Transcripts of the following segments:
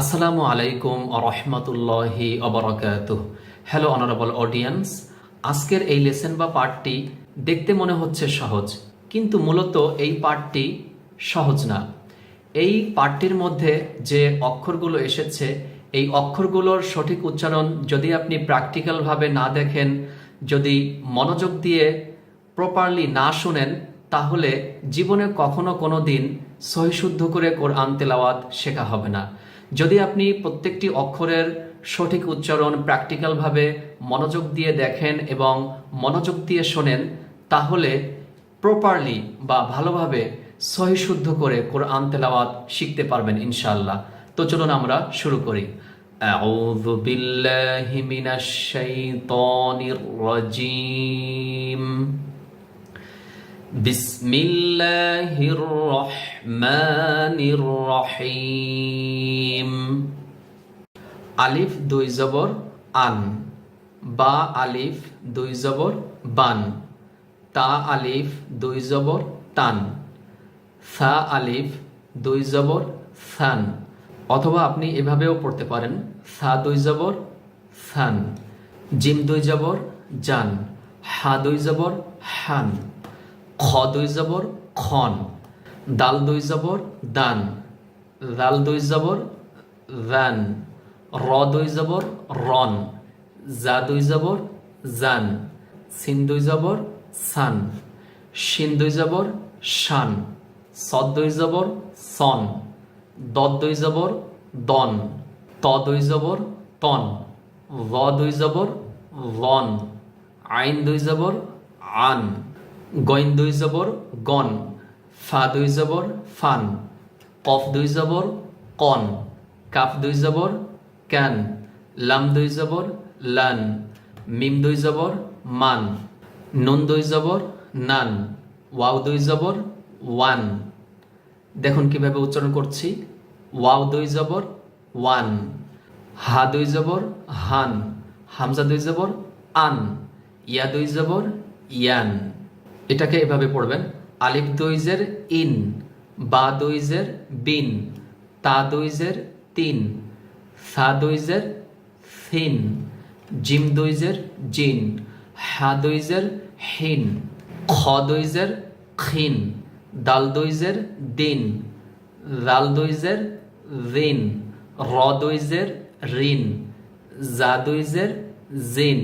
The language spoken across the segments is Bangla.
আসসালামু আলাইকুম রহমতুল্লাহি অবরাকাত হ্যালো অনারেবল অডিয়েন্স আজকের এই লেসেন বা পার্টটি দেখতে মনে হচ্ছে সহজ, কিন্তু মূলত এই পার্টটি সহজ না। এই পার্টটির মধ্যে যে অক্ষরগুলো এসেছে, এই অক্ষরগুলোর সঠিক উচ্চারণ যদি আপনি প্র্যাকটিক্যালভাবে না দেখেন, যদি মনোযোগ দিয়ে প্রপারলি না শুনেন, তাহলে জীবনে কখনো কোনো দিন সহিশুদ্ধ করে কোরআন তেলাওয়াত শেখা হবে না। যদি আপনি প্রত্যেকটি অক্ষরের সঠিক উচ্চারণ প্র্যাকটিক্যালভাবে মনোযোগ দিয়ে দেখেন এবং মনোযোগ দিয়ে শোনেন তাহলে প্রপারলি বা ভালোভাবে সহিশুদ্ধ করে কোরআন তেলাওয়াত শিখতে পারবেন ইনশাআল্লাহ তো চলুন আমরা শুরু করি أعوذ بالله من الشيطان الرجيم بسم الله الرحمن الرحيم আলিফ দুই জবর আন বা আলিফ দুই জবর বান তা আলিফ দুই জবর তান সা আলিফ দুই জবর সান অথবা আপনি এভাবেও পড়তে পারেন সা দুই জবর সান জিম দুই জবর জান হা দুই জবর হান খ দুই জবর খন দাল দুই জবর দান দাল দুই জবর রান র দুই জবর রন জা দুই জবর জান সিন দুই জবর সান শিন দুই জবর শান সদ দুই জবর সন দদ দুই জবর দন ত দুই জবর তন ভ দুই জবর লন আইন দুই জবর আন গইন দুই জবর গন ফা দুই জবর ফান কফ দুই জবর কন কাফ দুই জবর ক্যান লাম দুই জবর লান মিম দুই জবর মান নুন দুই জবর নান ওয়াও দুই জবর ওয়ান দেখুন কীভাবে উচ্চারণ করছি ওয়াও দুই জবর ওয়ান হা দুই জবর হান হামজা দুই জবর আন ইয়া দুই জবর ইয়ান এটাকে এভাবে পড়বেন। আলিফ দুইজের ইন, বা দুইজের বিন, তা দুইজের তিন সা দুইজের সিন জিম দুইজের জিন, হা দুইজের হিন, খ দুইজের খিন দাল দুইজের দিন, রাল দুইজের রিন র দুইজের রিন জা দুইজের জিন,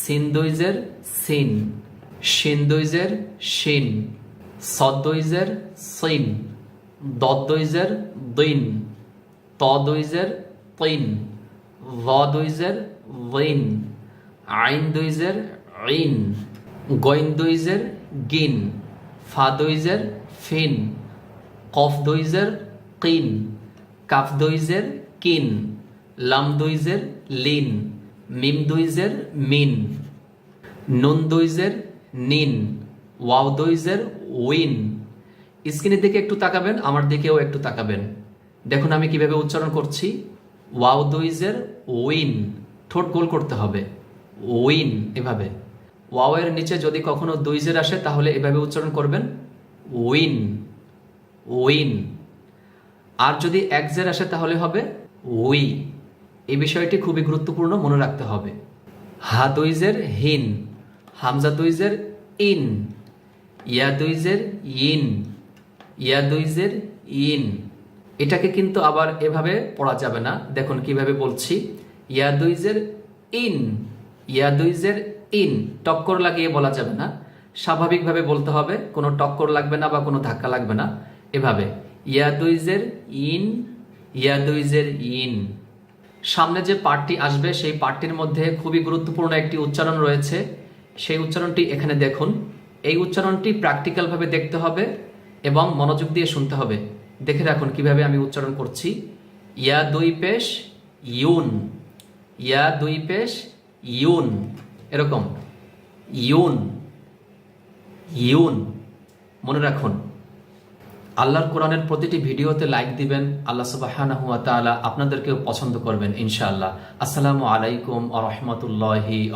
সিন দুইজের সিন। শিন দুইজের শিন সদ দুইজের সিন দদ দুইজের দিন ত দুইজের তিন ভ দুইজের ভিন আইন দুইজের ইন গইন দুইজের গিন ফা দুইজের ফিন কফ দুইজের কিন কাফ দুইজের কিন লাম দুইজের লিন মিম দুইজের মিন নুন দুইজের নিন। ওয়াও দুইজের উইন। স্ক্রিনের দিকে একটু তাকাবেন, আমার দিকেও একটু তাকাবেন। দেখুন আমি কীভাবে উচ্চারণ করছি। ওয়াও দুইজের উইন। ঠোঁট গোল করতে হবে। উইন, এভাবে। ওয়াও এর নিচে যদি কখনো দুইজের আসে, তাহলে এভাবে উচ্চারণ করবেন। Win win. আর যদি এক জের আসে, তাহলে হবে উই। এই বিষয়টি খুবই গুরুত্বপূর্ণ, মনে রাখতে হবে। হা দুইজের হিন। হামজা দুইজের ইন, ইয়া দুইজের ইন, ইয়া দুইজের ইন। এটাকে কিন্তু আবার এভাবে পড়া যাবে না। দেখুন কীভাবে বলছি। ইয়া দুইজের ইন, ইয়া দুইজের ইন। টক্কর লাগিয়ে বলা যাবে না। স্বাভাবিকভাবে বলতে হবে, কোনো টক্কর লাগবে না বা কোনো ধাক্কা লাগবে না। এভাবে, ইয়া দুইজের ইন, ইয়া দুইজের ইন। সামনে যে পার্টটি আসবে, সেই পার্টটির মধ্যে খুবই গুরুত্বপূর্ণ একটি উচ্চারণ রয়েছে। সেই উচ্চারণটি এখানে দেখুন। এই উচ্চারণটি প্র্যাকটিক্যালভাবে দেখতে হবে এবং মনোযোগ দিয়ে শুনতে হবে। দেখে রাখুন কীভাবে আমি উচ্চারণ করছি। ইয়া দুই পেশ, ইউন। ইয়া দুই পেশ, ইউন। এরকম। ইউন। ইউন। মনে রাখুন। আল্লাহর কোরআনের প্রতিটি ভিডিওতে লাইক দিবেন, আল্লাহ সুবাহানাহু ওয়া আপনাদেরকেও পছন্দ করবেন ইনশাআল্লাহ। আসসালামু আলাইকুম ওয়া রাহমাতুল্লাহি